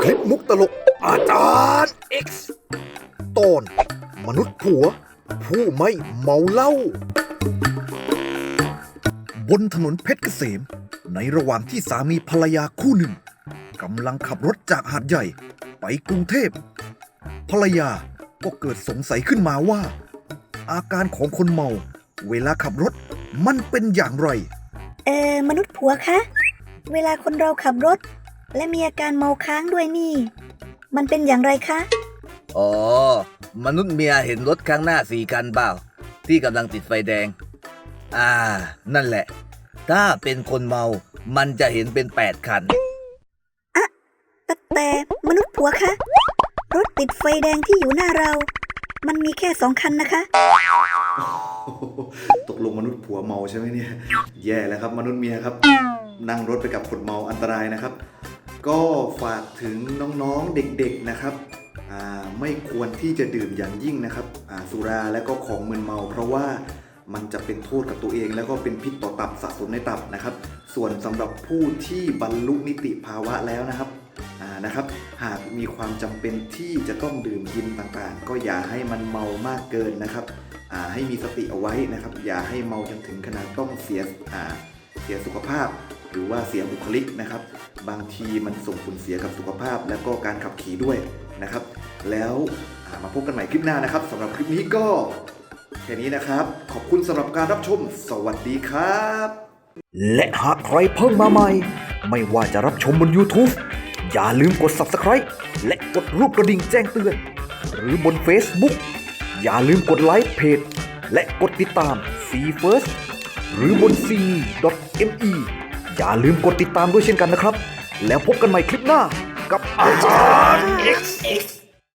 คลิปมุกตลก อาจารย์ X ตอน มนุษย์ผัว ผู้ไม่เมาเหล้าบนถนนเพชรเกษม ในระหว่างที่สามีภรรยาคู่หนึ่งกำลังขับรถจากหาดใหญ่ไปกรุงเทพ ภรรยาก็เกิดสงสัยขึ้นมาว่า อาการของคนเมา เวลาขับรถมันเป็นอย่างไร เออมนุษย์ผัวคะ เวลาคนเราขับรถ และมีอาการเมาค้างด้วยนี่ มันเป็นอย่างไรคะ อ๋อ มนุษย์เมียเห็นรถข้างหน้าสี่คันเปล่า ที่กำลังติดไฟแดง อ่า นั่นแหละ ถ้าเป็นคนเมา มันจะเห็นเป็นแปดคันแต่แต่มนุษย์ผัวคะ รถติดไฟแดงที่อยู่หน้าเรา มันมีแค่สองคันนะคะ ตกลงมนุษย์ผัวเมาใช่ไหมเนี่ย แย่แล้วครับ มนุษย์เมียครับ นั่งรถไปกับคนเมาอันตรายนะครับ ก็ฝากถึงน้องๆเด็กๆนะครับไม่ควรที่จะดื่มอย่างยิ่งนะครับสุราและก็ของมึนเมา เพราะว่ามันจะเป็นโทษกับตัวเอง แล้วก็เป็นพิษต่อตับสะสมในตับนะครับ ส่วนสำหรับผู้ที่บรรลุนิติภาวะแล้วนะครับนะครับ หากมีความจำเป็นที่จะต้องดื่มกินต่างๆ ก็อย่าให้มันเมามากเกินนะครับให้มีสติเอาไว้นะครับ อย่าให้เมาจนถึงขนาดต้องเสียเสียสุขภาพ หรือว่าเสียบุคลิกนะครับ บางทีมันส่งผลเสียกับสุขภาพ และก็การขับขี่ด้วยนะครับ แล้วามาพบกันใหม่คลิปหน้านะครับสำหรับคลิปนี้ก็แค่นี้นะครับ ขอบคุณสำหรับการรับชม สวัสดีครับ และหากใครเพิ่งมาใหม่ ไม่ว่าจะรับชมบน YouTube อย่าลืมกด Subscribe และกดรูปกระดิ่งแจ้งเตือน หรือบน Facebook อย่าลืมกดไลค์เพจ และกดติดตาม f r e e First หรือบน c me อย่าลืมกดติดตามด้วยเช่นกันนะครับ แล้วพบกันใหม่คลิปหน้ากับอาจารย์ X